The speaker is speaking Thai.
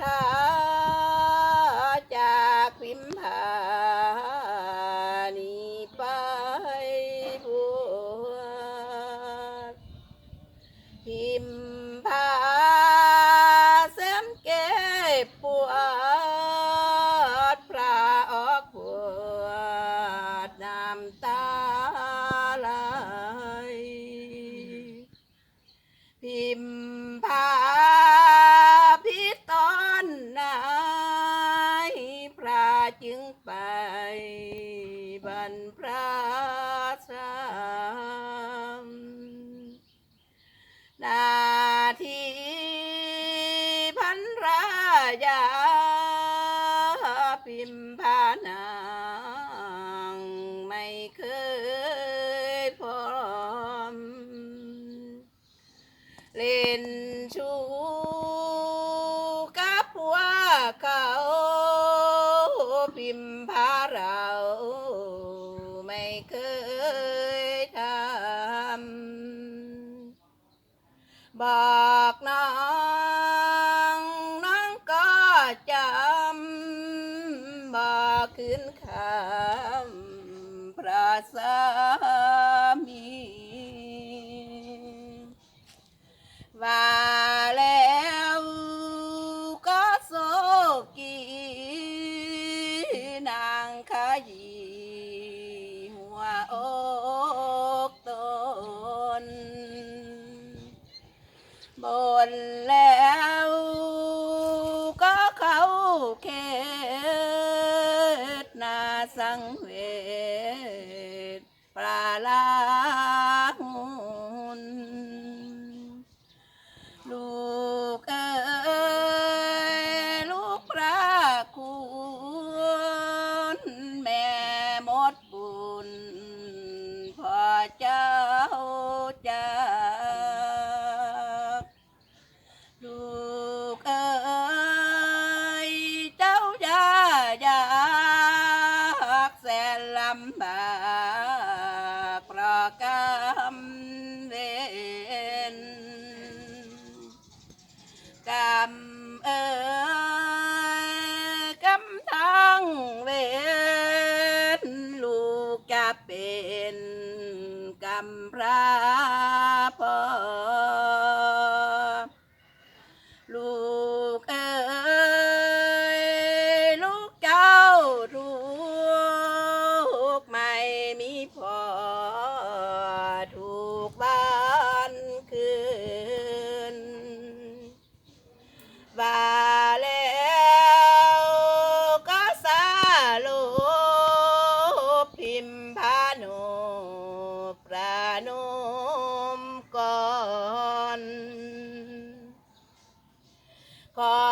ทา ระ พิมพาเราไม่เคยทำบอกน้องน้องก็จำบอกขึ้นคำพระสา นแล้วก็เขาเขตนาสังเว รมเวรกรรมเอ่ยกรรมทางเวรลูกจะเป็นกรรมพระ มก่อน ขอ